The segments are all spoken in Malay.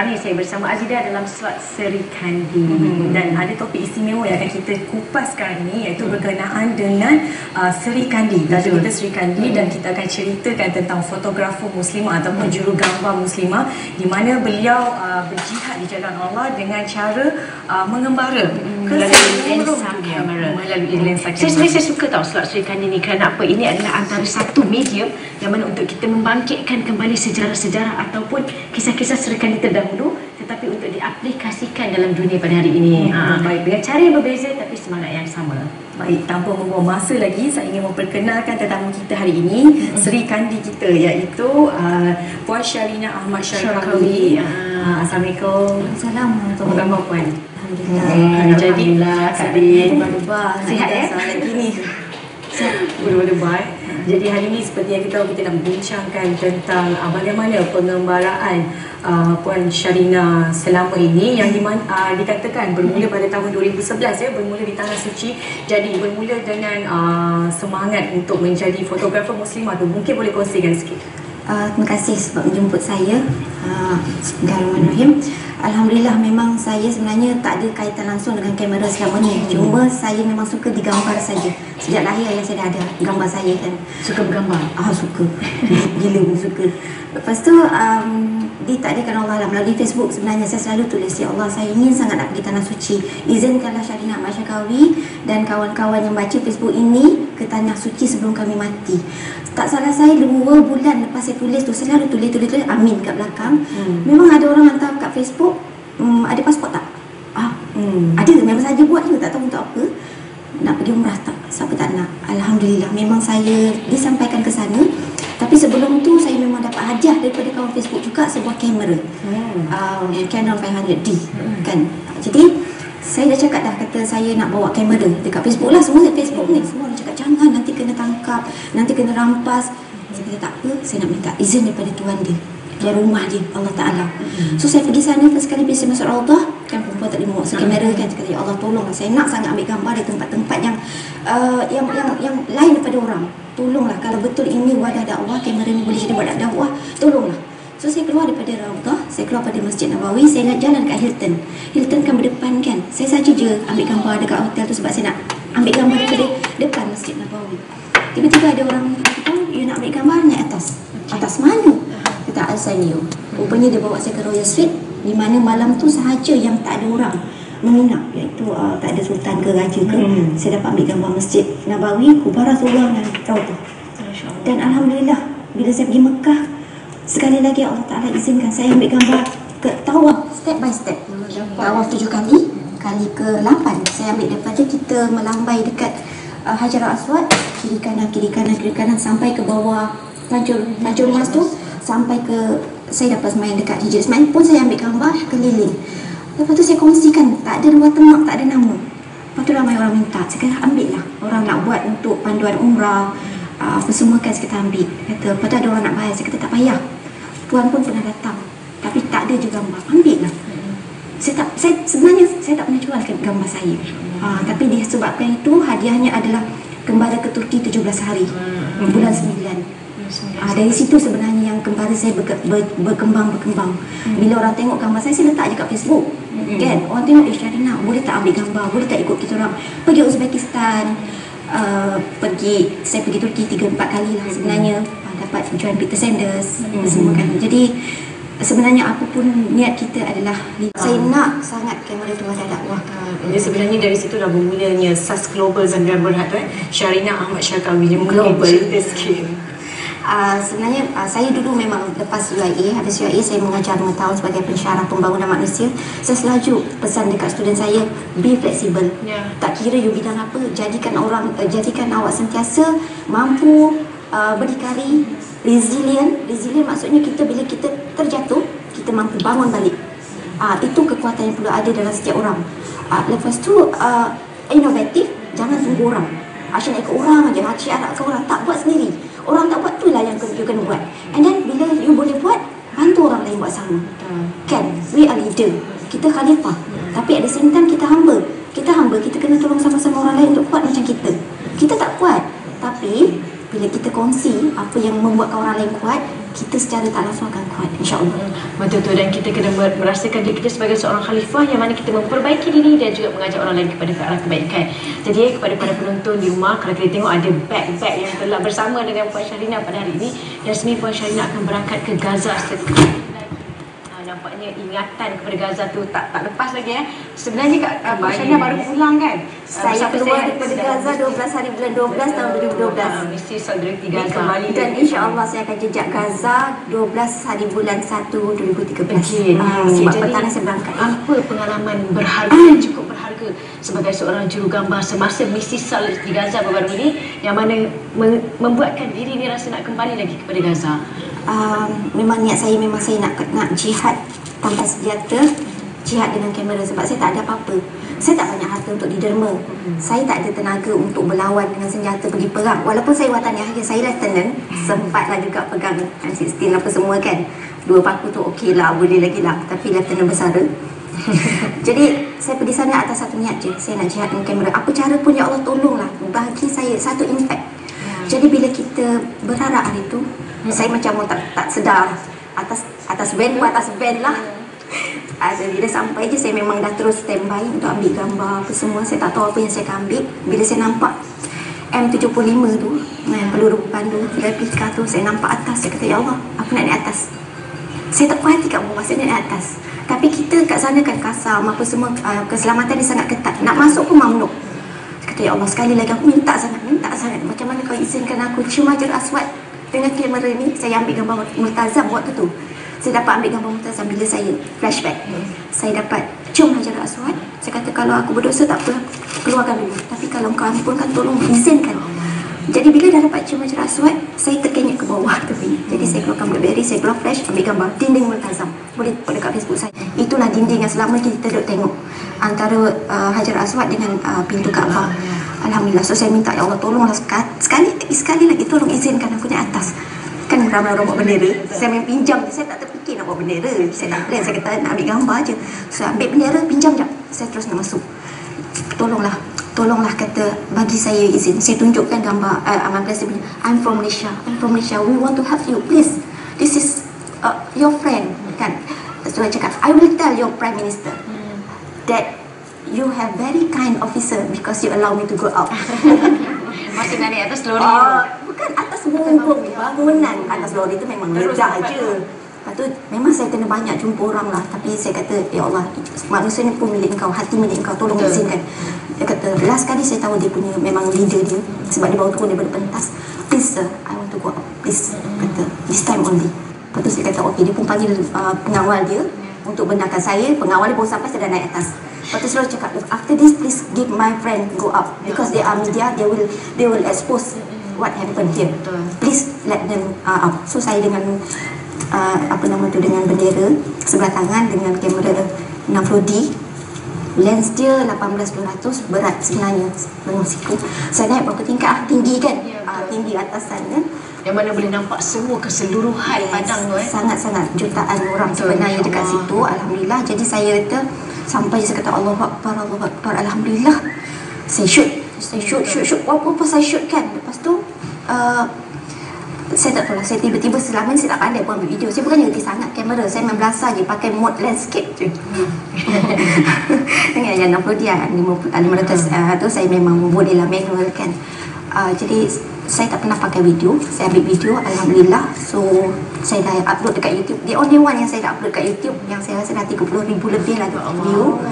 hari ini saya bersama Azida dalam slot Seri Kandi hmm. dan ada topik istimewa yang akan kita kupas sekarang ini iaitu hmm. berkenaan dengan uh, Seri Kandi. Tajuk kita Seri Kandi hmm. dan kita akan ceritakan tentang fotografer muslimah ataupun hmm. juru gambar muslimah di mana beliau uh, berjihad di jalan Allah dengan cara uh, mengembara hmm. Melalui lensa kamera. Melalui lensa kamera. Saya, saya, saya suka tahu slot Seri Kandi ini kerana apa? Ini adalah antara satu media yang mana untuk kita membangkitkan kembali sejarah-sejarah ataupun kisah-kisah Seri Kandi terdahulu tetapi untuk diaplikasikan dalam dunia pada hari ini. Hmm. Ha, baik, dengan cara yang berbeza tapi semangat yang sama. Baik, tanpa membuang masa lagi, saya ingin memperkenalkan tetamu kita hari ini, hmm. Seri Kandi kita iaitu uh, Puan Syarina Ahmad Syarkawi. Uh, Assalamualaikum. Assalamualaikum. Apa khabar Puan? Hmm. Jadi, Kak Din. Sihat ya? Sihat eh. Jadi hari ini seperti yang kita tahu kita nak bincangkan tentang uh, bagaimana pengembaraan uh, Puan Syarina selama ini yang dimana, uh, dikatakan bermula pada tahun 2011 ya bermula di Tanah Suci jadi bermula dengan uh, semangat untuk menjadi fotografer muslimah tu mungkin boleh kongsikan sikit. Uh, terima kasih sebab menjemput saya. Uh, Bismillahirrahmanirrahim. Alhamdulillah memang saya sebenarnya tak ada kaitan langsung dengan kamera selama ni. Hmm. Cuma saya memang suka digambar saja. Sejak lahir ayah saya dah ada gambar saya kan. Suka bergambar? Ah suka. Gila pun suka. Lepas tu um, ditakdirkan Allah lah melalui Facebook sebenarnya saya selalu tulis ya Allah saya ingin sangat nak pergi tanah suci. Izinkanlah Syarina Masyakawi dan kawan-kawan yang baca Facebook ini ke tanah suci sebelum kami mati. Tak salah saya dua bulan lepas saya tulis tu selalu tulis tulis tulis amin kat belakang. Hmm. Memang ada orang hantar kat Facebook um, ada pasport tak? Ah, hmm. ada memang saja buat je tak tahu untuk apa. Nak pergi umrah tak? Siapa tak nak? Alhamdulillah memang saya disampaikan ke sana. Tapi sebelum tu saya memang dapat hadiah daripada kawan Facebook juga sebuah kamera. Hmm. Um, Canon 500D hmm. kan. Jadi saya dah cakap dah kata saya nak bawa kamera dekat Facebook lah semua dekat Facebook ni semua orang cakap jangan nanti kena tangkap nanti kena rampas saya kata tak apa saya nak minta izin daripada tuan dia dia rumah dia Allah Ta'ala hmm. so saya pergi sana first kali bila saya masuk Allah kan perempuan tak boleh bawa kamera kan saya kata ya Allah tolonglah saya nak sangat ambil gambar di tempat-tempat yang, uh, yang yang yang lain daripada orang tolonglah kalau betul ini wadah dakwah kamera ni boleh jadi wadah dakwah tolonglah So saya keluar daripada Raudhah, saya keluar pada Masjid Nabawi, saya nak jalan kat Hilton. Hilton kan berdepan kan. Saya saja je ambil gambar dekat hotel tu sebab saya nak ambil gambar daripada depan Masjid Nabawi. Tiba-tiba ada orang kata, you nak ambil gambar naik atas. Atas mana? I'll sign you. Rupanya dia bawa saya ke Royal Suite di mana malam tu sahaja yang tak ada orang menginap. Iaitu uh, tak ada sultan ke raja ke hmm. saya dapat ambil gambar masjid Nabawi kubah Rasulullah dan Raudhah dan Alhamdulillah bila saya pergi Mekah sekali lagi Allah Ta'ala izinkan saya ambil gambar ke tawaf step by step. Tawaf tujuh kali kali ke lapan. Saya ambil daripada kita melambai dekat uh, Hajar Aswad kiri kanan kiri kanan kiri kanan sampai ke bawah tancur tancur mas tu sampai ke saya dapat semain dekat Hijaz Ismail pun saya ambil gambar keliling. Lepas tu saya kongsikan tak ada watermark tak ada nama. Lepas tu ramai orang minta. Saya kata ambil lah orang nak buat untuk panduan umrah uh, apa semua kan saya kata ambil. Kata lepas tu ada orang nak bayar. Saya kata tak payah. Tuan pun pernah datang. Tapi tak ada je gambar. Ambil lah saya tak saya sebenarnya saya tak pernah jual gambar saya. Uh, tapi disebabkan itu hadiahnya adalah kembali ke Turki 17 hari. Bulan 9 Ah, dari situ sebenarnya yang kembali saya ber, ber, berkembang berkembang. Hmm. Bila orang tengok gambar saya, saya letak je kat Facebook. Hmm. Kan? Orang tengok, eh Syarina, boleh tak ambil gambar? Boleh tak ikut kita orang? Pergi Uzbekistan, uh, pergi, saya pergi Turki 3-4 kali lah sebenarnya. Uh, dapat join Peter Sanders, hmm. semua kan. Jadi, sebenarnya apa pun niat kita adalah uh. saya nak sangat kamera tu ada dakwah. Uh, jadi sebenarnya dari situ dah bermulanya SAS Global Zandra Berhad eh. Syarina Ahmad Syarkawi Global Scheme. Uh, sebenarnya uh, saya dulu memang lepas UIA habis UIA saya mengajar 5 tahun sebagai pensyarah pembangunan manusia. Saya selalu pesan dekat student saya be flexible. Yeah. tak kira you bidang apa jadikan orang uh, jadikan awak sentiasa mampu uh, berdikari resilient. Resilient maksudnya kita bila kita terjatuh kita mampu bangun balik. Uh, itu kekuatan yang perlu ada dalam setiap orang. Uh, lepas tu uh, inovatif jangan tunggu orang. Asyik ikut orang aja asyik anak orang tak buat sendiri orang tak buat tu lah yang you kena buat. And then bila you boleh buat bantu orang lain buat sama. Hmm. kan? We are leader. Kita khalifah. Hmm. tapi ada the same time kita hamba kita hamba kita kena tolong sama-sama orang lain untuk kuat macam kita. Kita tak kuat. Tapi bila kita kongsi apa yang membuatkan orang lain kuat kita secara tak langsung akan kuat insyaAllah Betul tu dan kita kena mer- merasakan diri kita sebagai seorang khalifah yang mana kita memperbaiki diri dan juga mengajak orang lain kepada ke arah kebaikan. Jadi eh, kepada para penonton di rumah kalau kita tengok ada bag-bag yang telah bersama dengan Puan Syarina pada hari ini resmi Puan Syarina akan berangkat ke Gaza sekali lagi. Ah, nampaknya ingatan kepada Gaza tu tak tak lepas lagi eh. Sebenarnya Kak uh, Syarina baru pulang kan? Ah, saya bersama keluar saya daripada Gaza 12 hari bulan 12 tahun 2012 Ah, misi solidariti Gaza. kembali dan insyaAllah saya akan jejak Gaza 12 hari bulan 1 2013 Okey. Ah, Okey, sebab petang saya berangkat Apa pengalaman berharga yang cukup berharga sebagai seorang jurugambar semasa misi Salih di Gaza baru-baru ini yang mana me- membuatkan diri ni rasa nak kembali lagi kepada Gaza. Um, memang niat saya memang saya nak nak jihad tanpa senjata jihad dengan kamera sebab saya tak ada apa-apa. Saya tak banyak harta untuk diderma saya tak ada tenaga untuk berlawan dengan senjata pergi perang. Walaupun saya watani akhir saya lieutenant sempatlah juga pegang M16 apa semua kan. Dua paku tu okey lah boleh lagi lah. Tapi lieutenant bersara. Jadi saya pergi sana atas satu niat je. Saya nak jihad dengan kamera. Apa cara pun ya Allah tolonglah. Bagi saya satu impact. Jadi bila kita berharap hari tu saya macam tak tak sedar. Atas atas band pun atas band lah. Ada bila sampai je saya memang dah terus standby untuk ambil gambar apa semua. Saya tak tahu apa yang saya akan ambil. Bila saya nampak M75 tu kan, peluru pandu replika tu saya nampak atas. Saya kata ya Allah aku nak naik atas. Saya tak puas hati kat bawah saya naik atas. Tapi kita kat sana kan kasar apa semua uh, keselamatan dia sangat ketat. Nak masuk pun mamnuk saya kata ya Allah sekali lagi aku minta sangat minta sangat. Macam mana kau izinkan aku? Cium hajar aswad dengan kamera ni saya ambil gambar multazam waktu tu saya dapat ambil gambar multazam bila saya flashback. Saya dapat cium hajar aswad. Saya kata kalau aku berdosa tak apa. Keluarkan dulu tapi kalau kau ampunkan tolong izinkan. Jadi bila dah dapat cium hajar aswad saya terkenyek ke bawah tepi jadi saya keluarkan blackberry saya keluar flash ambil gambar dinding multazam boleh tengok dekat facebook saya. Itulah dinding yang selama kita duduk tengok antara uh, hajar aswad dengan uh, pintu Kaabah Alhamdulillah. So saya minta ya Allah tolonglah sekali sekali, lagi tolong izinkan aku naik atas. Kan ramai orang bawa bendera saya main pinjam. Je saya tak terfikir nak bawa bendera saya tak plan. Saya kata nak ambil gambar je. Saya ambil bendera pinjam jap. Saya terus nak masuk. Tolonglah. Tolonglah kata bagi saya izin. Saya tunjukkan gambar uh, aman presiden I'm from Malaysia. I'm from Malaysia. We want to help you. Please this is uh, your friend. Kan? So saya cakap I will tell your prime minister that you have very kind officer because you allow me to go out. Masih naik atas lori. Oh, bukan atas bumbung bangunan atas lori tu memang ledak je. Lepas tu memang saya kena banyak jumpa orang lah. Tapi saya kata Ya Allah Manusia ni pun milik kau Hati milik kau Tolong izinkan. Dia kata Last kali saya tahu dia punya Memang leader dia Sebab dia baru turun daripada pentas Please sir I want to go out. Please Kata This time only. Lepas tu saya kata Okay dia pun panggil uh, Pengawal dia Untuk benarkan saya. Pengawal dia baru sampai Saya dah naik atas Tu selalu cakap After this please give my friend go up Because they are media They will They will expose What happened here. Please let them uh, up So saya dengan uh, Apa nama tu Dengan bendera Sebelah tangan Dengan kamera 60D Lens dia 18200 Berat sebenarnya. Penuh siku Saya naik berapa tingkat? Ah? Tinggi kan? Ya. Ah, Tinggi atas sana Yang mana boleh nampak semua keseluruhan padang tu eh. Sangat-sangat jutaan orang Betul, sebenarnya dekat insyaAllah. situ Alhamdulillah. Jadi saya kata Sampai saya kata Allah Akbar Allah Akbar Alhamdulillah. Saya shoot Saya shoot shoot shoot. Apa-apa saya shoot kan. Lepas tu uh, saya tak tahu lah, saya tiba-tiba selama ni saya tak pandai pun ambil video. Saya bukannya reti sangat kamera, saya main belasah je Pakai mode landscape je. Dengan yang 60 dia 50, 500 uh, tu saya memang boleh lah manual kan. Uh, Jadi saya tak pernah pakai video. Saya ambil video, Alhamdulillah. So saya dah upload dekat YouTube. The only one yang saya dah upload dekat YouTube Yang saya rasa dah 30 ribu lebih lah video.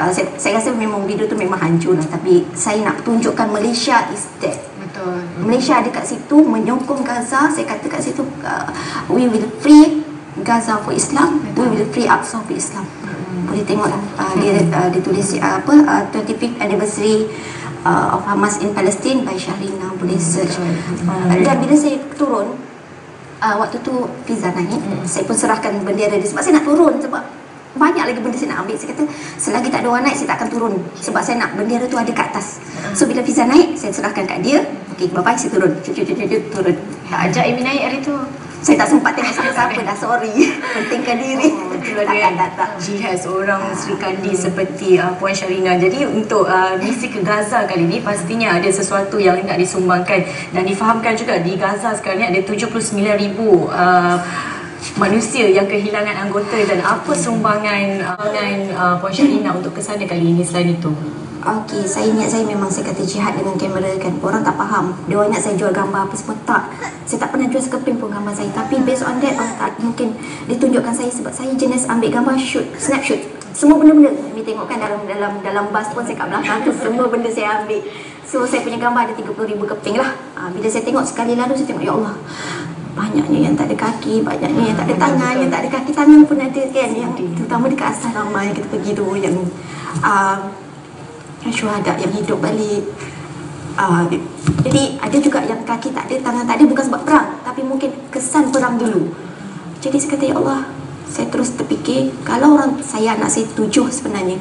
uh, saya, saya rasa memang video tu memang hancur lah. Tapi saya nak tunjukkan Malaysia is dead Betul. Malaysia ada kat situ menyokong Gaza. Saya kata kat situ uh, we will free Gaza for Islam. We will free Aqsa for Islam. Boleh tengok lah. Uh, dia, uh, dia tulis uh, apa uh, 25th anniversary uh, of Hamas in Palestine by Shahrina boleh search. Uh, dan bila saya turun uh, waktu tu Fiza naik saya pun serahkan bendera dia. Sebab saya nak turun sebab banyak lagi benda saya nak ambil. Saya kata selagi tak ada orang naik saya tak akan turun. Sebab saya nak bendera tu ada kat atas. So bila Fiza naik saya serahkan kat dia. Okey bye bye saya turun. Cut, turun. Tak ajak Amy naik hari tu. Saya tak sempat tengok siapa-siapa dah sorry. Pentingkan diri. Oh, itulah dia tak, tak, tak. jihad seorang Sri Kandi seperti uh, Puan Syarina. Jadi untuk uh, misi ke Gaza kali ini pastinya ada sesuatu yang nak disumbangkan dan difahamkan juga di Gaza sekarang ni ada 79,000 uh, manusia yang kehilangan anggota dan apa sumbangan uh, uh, Puan Syarina untuk ke sana kali ini selain itu? Okey, saya ingat saya memang saya kata jihad dengan kamera kan. Orang tak faham. Dia orang ingat saya jual gambar apa semua. Tak. Saya tak pernah jual sekeping pun gambar saya. Tapi based on that, orang tak mungkin ditunjukkan saya sebab saya jenis ambil gambar shoot, snapshot. Semua benda-benda. Kami tengok kan dalam dalam dalam bus pun saya kat belakang tu semua benda saya ambil. So saya punya gambar ada 30 ribu keping lah. Ha, bila saya tengok sekali lalu saya tengok ya Allah. Banyaknya yang tak ada kaki, banyaknya yang tak ada tangan, yang tak ada kaki tangan pun ada kan. Yang terutama dekat asrama yang kita pergi tu yang uh, yang syuhada yang hidup balik. Uh, jadi ada juga yang kaki tak ada tangan tak ada bukan sebab perang tapi mungkin kesan perang dulu. Jadi saya kata ya Allah saya terus terfikir kalau orang saya anak saya tujuh sebenarnya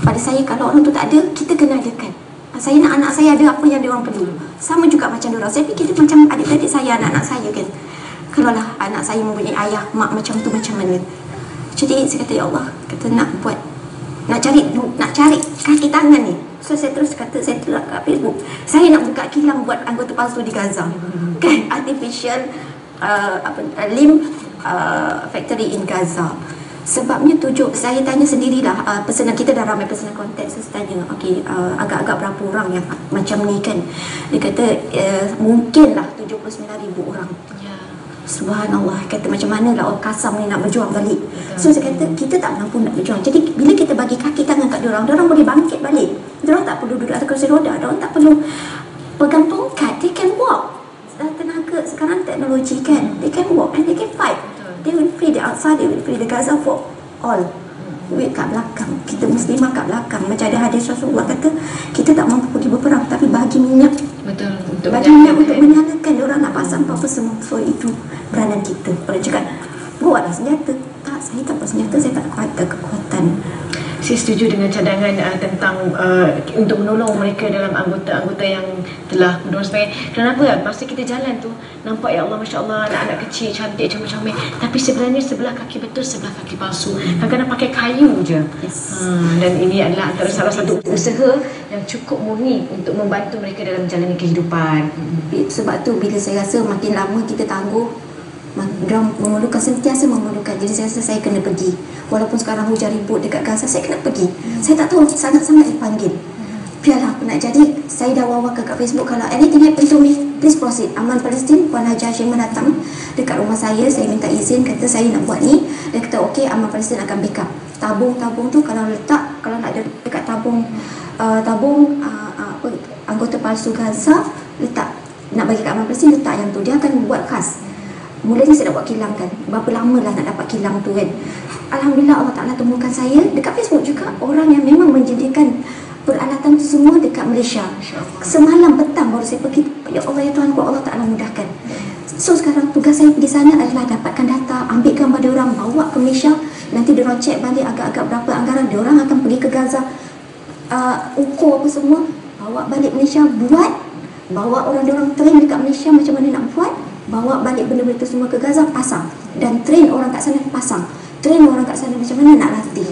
pada saya kalau orang tu tak ada kita kena adakan. Saya nak anak saya ada apa yang dia orang perlu? Sama juga macam dia orang. Saya fikir macam adik-adik saya anak-anak saya kan. Kalau lah anak saya mempunyai ayah mak macam tu macam mana? Jadi saya kata ya Allah kata nak buat nak cari nak cari. Kaki tangan ni. So saya terus kata saya terus kat Facebook saya nak buka kilang buat anggota palsu di Gaza. Kan? Artificial uh, apa uh, limb uh, factory in Gaza. Sebabnya tujuh saya tanya sendirilah uh, pesanan kita dah ramai pesanan kontak saya tanya okey uh, agak-agak berapa orang yang macam ni? Kan? Dia kata uh, mungkinlah 79,000 orang. Subhanallah. Kata macam mana lah orang kasam ni nak berjuang balik. So saya kata kita tak mampu nak berjuang. Jadi bila kita bagi kaki tangan kat diorang diorang boleh bangkit balik. Diorang tak perlu duduk atas kursi roda. Diorang tak perlu pegang tongkat. They can walk. Uh, tenaga sekarang teknologi kan. They can walk and they can fight. They will free the outside. They will free the Gaza for all. Duit kat belakang. Kita muslimah kat belakang. Macam ada hadis Rasulullah kata kita tak mampu pergi berperang tapi bagi minyak. Untuk bagi minyak menyatakan- untuk menyalakan orang nak pasang apa-apa semua so itu peranan kita orang cakap buatlah senjata tak saya tak buat senjata saya tak kuat tak kekuatan Saya setuju dengan cadangan uh, tentang uh, untuk menolong mereka dalam anggota-anggota yang telah sebagainya. Kenapa? Masa kita jalan tu nampak ya Allah Masya Allah anak-anak kecil cantik comel-comel tapi sebenarnya sebelah kaki betul sebelah kaki palsu. Kadang-kadang pakai kayu je. Yes. Ha, dan ini adalah antara salah satu usaha yang cukup murni untuk membantu mereka dalam menjalani kehidupan. Sebab tu bila saya rasa makin lama kita tangguh dia memerlukan sentiasa memerlukan jadi saya rasa saya kena pergi walaupun sekarang hujan ribut dekat Gaza saya kena pergi saya tak tahu sangat-sangat dipanggil biarlah apa nak jadi. Saya dah wawarkan kat Facebook. Kalau anything happen to me please proceed. Aman Palestin Puan Haji Hashim datang dekat rumah saya saya minta izin. Kata saya nak buat ni. Dia kata okey Aman Palestin akan backup tabung-tabung tu kalau letak kalau nak dekat tabung uh, tabung uh, uh, anggota palsu Gaza letak. Nak bagi kat Aman Palestin letak yang tu. Dia akan buat khas. Mulanya saya nak buat kilang kan. Berapa lama lah nak dapat kilang tu kan. Alhamdulillah Allah Ta'ala temukan saya. Dekat Facebook juga Orang yang memang menjadikan Peralatan semua dekat Malaysia. Semalam petang baru saya pergi Ya Allah ya Tuhan Allah Ta'ala mudahkan. So sekarang tugas saya pergi sana adalah Dapatkan data Ambil gambar dia orang Bawa ke Malaysia. Nanti dia orang cek balik Agak-agak berapa anggaran Dia orang akan pergi ke Gaza. Uh, Ukur apa semua Bawa balik Malaysia Buat. Bawa orang orang train dekat Malaysia Macam mana nak buat bawa balik benda-benda tu semua ke Gaza pasang. Dan train orang kat sana pasang. Train orang kat sana macam mana nak latih.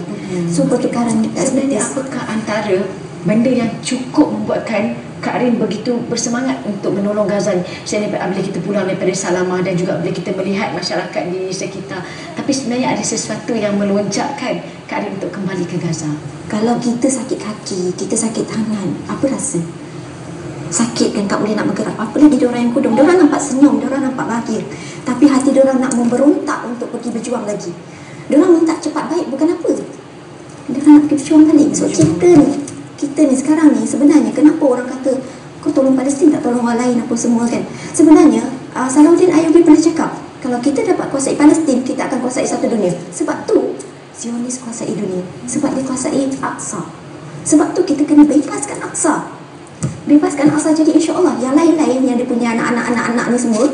So pertukaran Sebenarnya apakah antara benda yang cukup membuatkan Kak Rin begitu bersemangat untuk menolong Gaza ni daripada bila kita pulang daripada Salamah dan juga bila kita melihat masyarakat di sekitar. Tapi sebenarnya ada sesuatu yang melonjakkan Kak Rin untuk kembali ke Gaza. Kalau kita sakit kaki kita sakit tangan apa rasa? Sakit kan tak boleh nak bergerak. Apalagi dia orang yang kudung? Dia orang nampak senyum dia orang nampak bahagia. Tapi hati dia orang nak memberontak untuk pergi berjuang lagi. Dia orang minta cepat baik bukan apa. Dia orang nak pergi berjuang balik. So kita ni kita ni sekarang ni sebenarnya kenapa orang kata kau tolong Palestin tak tolong orang lain apa semua kan? Sebenarnya uh, Salahuddin Ayyubi pernah cakap kalau kita dapat kuasai Palestin kita akan kuasai satu dunia. Sebab tu Zionis kuasai dunia. Sebab dia kuasai Aqsa. Sebab tu kita kena bebaskan Aqsa. Bebaskan Aqsa jadi insya-Allah yang lain-lain yang dia punya anak-anak anak-anak ni semua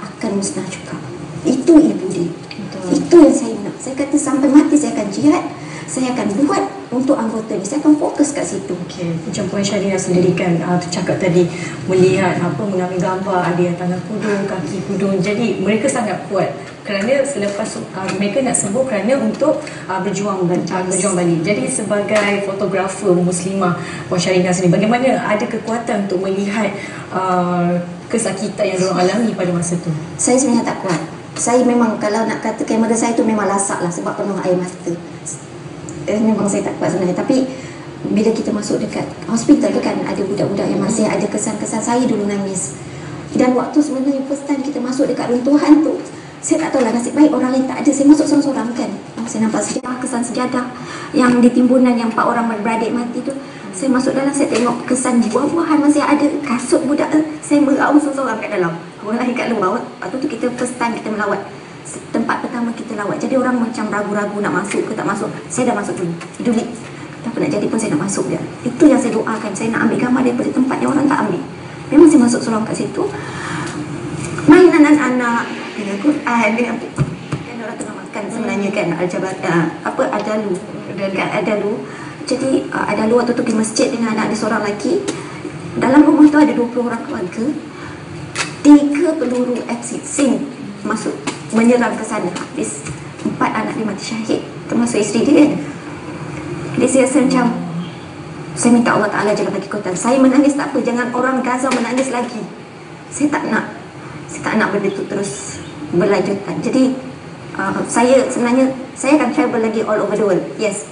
akan musnah juga. Itu ibu dia Betul. itu yang saya nak. Saya kata sampai mati saya akan jihad saya akan buat untuk anggota ni saya akan fokus kat situ Okey, macam Puan Syarina sendiri kan uh, tu cakap tadi melihat apa mengambil gambar ada yang tangan kudung, kaki kudung. Jadi mereka sangat kuat kerana selepas uh, mereka nak sembuh kerana untuk uh, berjuang dan uh, berjuang balik. Jadi sebagai fotografer muslimah Puan Syarina sendiri bagaimana ada kekuatan untuk melihat uh, kesakitan yang diorang alami pada masa tu? saya sebenarnya tak kuat saya memang kalau nak kata kamera saya tu memang lasak lah sebab penuh air mata eh, memang saya tak kuat sebenarnya. Tapi bila kita masuk dekat hospital tu kan ada budak-budak yang masih ada kesan-kesan saya dulu nangis. Dan waktu sebenarnya first time kita masuk dekat runtuhan tu saya tak tahu lah nasib baik orang lain tak ada. Saya masuk seorang-seorang kan. Saya nampak sejarah kesan sejadah yang di timbunan yang empat orang beradik mati tu. Saya masuk dalam saya tengok kesan buah-buahan masih ada. Kasut budak tu saya meraung seorang-seorang kat dalam. Orang lain kat luar. Waktu tu kita first time kita melawat tempat pertama kita lawat. Jadi orang macam ragu-ragu nak masuk ke tak masuk saya dah masuk dulu. Dulu apa nak jadi pun saya nak masuk dia itu yang saya doakan. Saya nak ambil gambar daripada tempat yang orang tak ambil. Memang saya masuk seorang kat situ. Mainan anak-anak. Dengan Quran dengan kan orang tengah makan sebenarnya kan aljabat uh, apa adalu kan adalu jadi uh, adalu waktu tu pergi masjid dengan anak dia seorang lelaki. Dalam rumah tu ada 20 orang keluarga. Tiga peluru exit sing masuk menyerang ke sana. Habis empat anak dia mati syahid termasuk isteri dia kan. Jadi saya rasa macam saya minta Allah Ta'ala jangan bagi kekuatan saya menangis tak apa jangan orang Gaza menangis lagi. Saya tak nak saya tak nak benda tu terus berlanjutan. Jadi uh, saya sebenarnya saya akan travel lagi all over the world yes.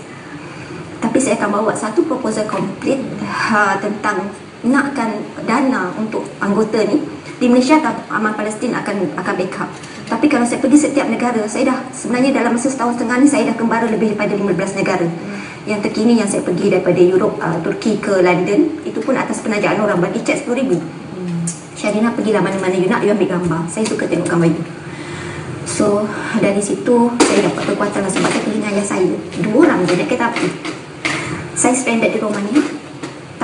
Tapi saya akan bawa satu proposal komplit uh, tentang nakkan dana untuk anggota ni di Malaysia akan Amal Palestin akan akan backup. Tapi kalau saya pergi setiap negara saya dah sebenarnya dalam masa setahun setengah ni saya dah kembara lebih daripada 15 negara. Yang terkini yang saya pergi daripada Europe uh, Turki ke London itu pun atas penajaan orang. Bagi cek RM10,000 Syarina pergilah mana-mana. You nak you ambil gambar. Saya suka tengok gambar you. So dari situ saya dapat kekuatan lah sebab saya pergi dengan ayah saya. Dua orang je naik kereta api saya stranded di Romania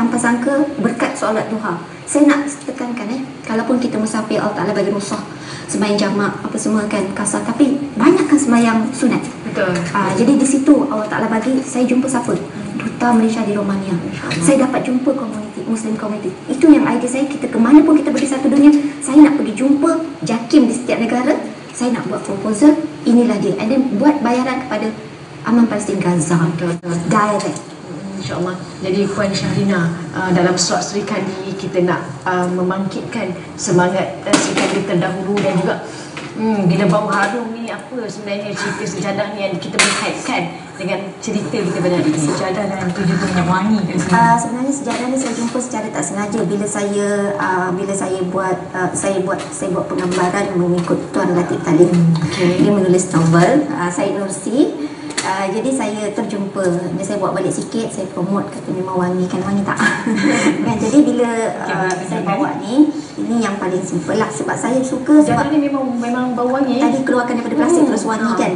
tanpa sangka berkat solat duha. Saya nak tekankan eh kalaupun kita musafir Allah Ta'ala bagi rusah sembahyang jamak apa semua kan kasar. Tapi banyak kan sembahyang sunat. Betul. uh, jadi di situ Allah Ta'ala bagi saya jumpa siapa? Duta Malaysia di Romania. Saya dapat jumpa komuniti Muslim community itu yang idea saya kita ke mana pun kita pergi satu dunia saya nak pergi jumpa JAKIM di setiap negara saya nak buat proposal inilah dia. And then buat bayaran kepada Aman Palestin Gaza. Direct InsyaAllah. Jadi Puan Syahrina, uh, dalam surat Sri Kandi kita nak uh, membangkitkan semangat uh, Sri Kandi terdahulu dan juga hmm, bila bau harum ni apa sebenarnya cerita sejadah ni yang kita berkaitkan dengan cerita kita pada hari ini. Sejadah dan tujuh bunga wangi kat sini. Uh, sebenarnya sejarah ni saya jumpa secara tak sengaja bila saya uh, bila saya buat uh, saya buat saya buat penggambaran mengikut Tuan Latif Talim. okey. Dia menulis novel uh, Said Nursi. Uh, jadi saya terjumpa Bila saya buat balik sikit Saya promote kata memang wangi. Kan Wangi tak? Kan, Jadi bila uh, saya bawa ni Ini yang paling simple lah. Sebab saya suka sebab ni memang memang bau wangi. tadi keluarkan daripada plastik Hmm. terus wangi Ah. kan?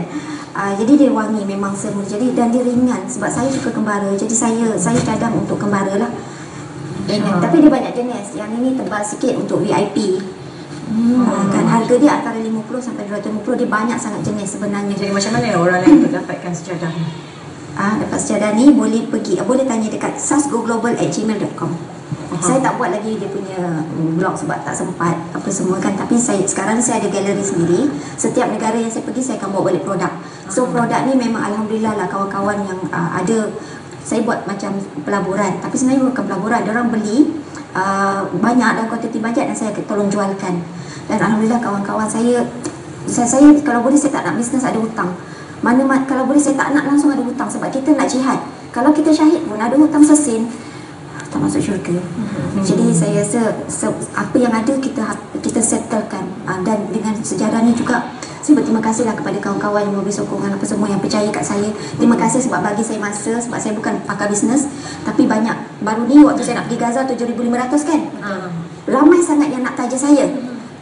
Uh, jadi dia wangi memang semua jadi dan dia ringan. Sebab saya suka kembara. Jadi saya saya cadang untuk kembara lah. Ringan. Ah. tapi dia banyak jenis. Yang ini tebal sikit untuk VIP Hmm. kan harga dia antara 50 sampai 250 dia banyak sangat jenis sebenarnya Jadi macam mana orang lain untuk dapatkan sejadah ni? Ah, dapat sejadah ni boleh pergi boleh tanya dekat sasgoglobal@gmail.com. Saya tak buat lagi dia punya blog sebab tak sempat apa semua kan tapi saya sekarang saya ada galeri sendiri. Setiap negara yang saya pergi saya akan bawa balik produk. So produk ni memang alhamdulillah lah kawan-kawan yang uh, ada saya buat macam pelaburan tapi sebenarnya bukan pelaburan dia orang beli uh, banyak dan kuantiti banyak dan saya tolong jualkan. Dan alhamdulillah kawan-kawan saya saya, saya kalau boleh saya tak nak bisnes ada hutang. Mana ma- kalau boleh saya tak nak langsung ada hutang sebab kita nak jihad. Kalau kita syahid pun ada hutang sesin tak masuk syurga. Hmm. Jadi saya rasa se- apa yang ada kita kita settlekan uh, dan dengan sejarah ni juga saya berterima kasihlah kepada kawan-kawan yang memberi sokongan apa semua yang percaya kat saya. Terima kasih sebab bagi saya masa sebab saya bukan pakar bisnes tapi banyak baru ni waktu saya nak pergi Gaza 7500 kan. Ah. Ramai sangat yang nak taja saya.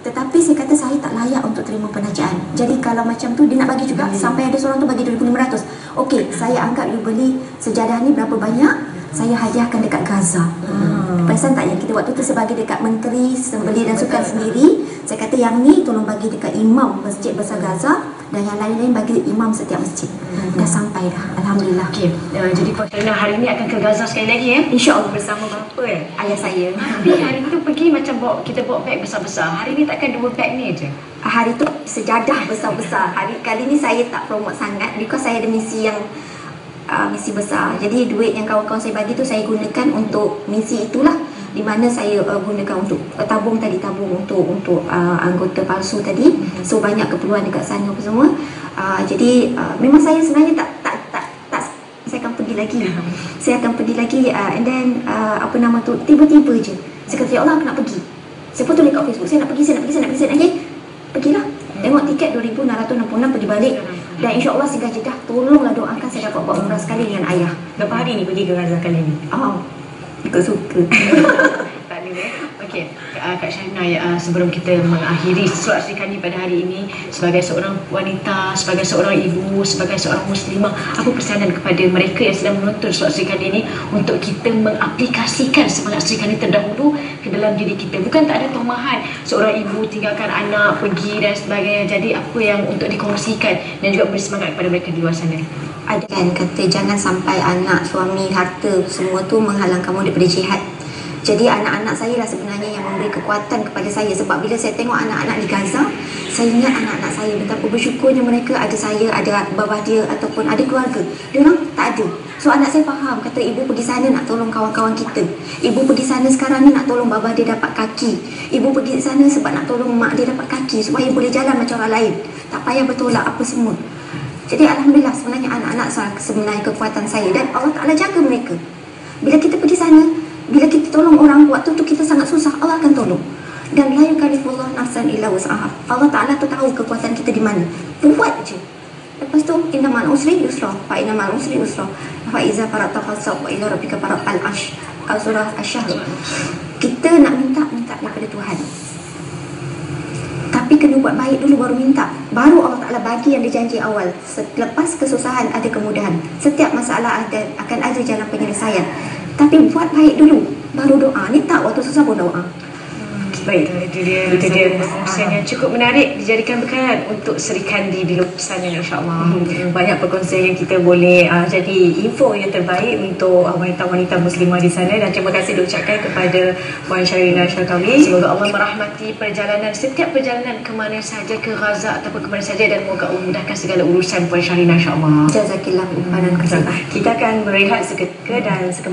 Tetapi saya kata saya tak layak untuk terima penajaan. Jadi kalau macam tu dia nak bagi juga sampai ada seorang tu bagi 2500. Okey, saya anggap you beli sejadah ni berapa banyak? Saya hadiahkan dekat Gaza. Hmm. Perasan tak yang kita waktu tu saya bagi dekat Menteri Sembeli dan Sukan sendiri. Saya kata yang ni tolong bagi dekat imam Masjid Besar Gaza dan yang lain-lain bagi imam setiap masjid. Dah sampai dah. Alhamdulillah. Okey, uh, jadi Puan Syarina hari ini akan ke Gaza sekali lagi ya. InsyaAllah Bersama bapa eh? ayah saya. Tapi hari itu pergi macam bawa kita bawa beg besar-besar. Hari ini takkan dua beg ni je. Hari tu sejadah besar-besar. Hari kali ni saya tak promote sangat because saya ada misi yang uh, misi besar. Jadi duit yang kawan-kawan saya bagi tu saya gunakan untuk misi itulah di mana saya uh, gunakan untuk uh, tabung tadi tabung untuk untuk uh, anggota palsu tadi. So banyak keperluan dekat sana apa semua. Uh, jadi uh, memang saya sebenarnya tak tak tak tak saya akan pergi lagi. saya akan pergi lagi uh, and then uh, apa nama tu tiba-tiba je. Saya kata ya Allah aku nak pergi. Saya pun tulis kat Facebook saya nak pergi saya nak pergi saya nak pergi saya nak pergi. Pergilah. Tengok tiket 2666 pergi balik. Dan insya-Allah singgah Jeddah tolonglah doakan saya dapat buat umrah sekali dengan ayah. Berapa hari ni pergi ke Gaza kali ni? Oh. Ikut suka. Okey, uh, Kak Syarina ya, uh, sebelum kita mengakhiri surat Sri pada hari ini sebagai seorang wanita, sebagai seorang ibu, sebagai seorang muslimah, apa pesanan kepada mereka yang sedang menonton surat Sri ini untuk kita mengaplikasikan semangat Sri terdahulu ke dalam diri kita. Bukan tak ada tomahan seorang ibu tinggalkan anak pergi dan sebagainya. Jadi apa yang untuk dikongsikan dan juga beri semangat kepada mereka di luar sana. Ada kan kata jangan sampai anak, suami, harta semua tu menghalang kamu daripada jihad. Jadi anak-anak saya lah sebenarnya yang memberi kekuatan kepada saya sebab bila saya tengok anak-anak di Gaza, saya ingat anak-anak saya betapa bersyukurnya mereka ada saya, ada babah dia ataupun ada keluarga. Dia tak ada. So anak saya faham kata ibu pergi sana nak tolong kawan-kawan kita. Ibu pergi sana sekarang ni nak tolong babah dia dapat kaki. Ibu pergi sana sebab nak tolong mak dia dapat kaki supaya boleh jalan macam orang lain. Tak payah bertolak apa semua. Jadi Alhamdulillah sebenarnya anak-anak sebenarnya kekuatan saya dan Allah Ta'ala jaga mereka. Bila kita pergi sana, bila kita tolong orang, waktu tu kita sangat susah, Allah akan tolong. Dan la yukallifullah nafsan illa wus'aha. Allah Ta'ala tu tahu kekuatan kita di mana. Buat je. Lepas tu, inna ma'al usri yusra. Fa inna ma'al usri yusra. Fa iza farata fasab wa ila rabbika farat al-ash. Al-surah asyahr. Kita nak minta, minta daripada Tuhan. Tapi kena buat baik dulu baru minta. Baru Allah Ta'ala bagi yang dijanji awal. Selepas kesusahan ada kemudahan. Setiap masalah ada, akan ada jalan penyelesaian. Tapi buat baik dulu. Baru doa. Ni tak waktu susah pun doa. Baik. Itu dia, itu dia perkongsian yang cukup menarik dijadikan bekalan untuk Sri Kandi di luar sana insyaAllah. Hmm, banyak perkongsian yang kita boleh uh, jadi info yang terbaik untuk uh, wanita-wanita muslimah di sana dan terima kasih diucapkan kepada Puan Syarina Syarkawi. Semoga Allah merahmati perjalanan setiap perjalanan ke mana saja ke Gaza ataupun ke mana saja dan moga Allah memudahkan segala urusan Puan Syarina insyaAllah. Jazakillah kesalahan. Kita akan berehat seketika dan sekembali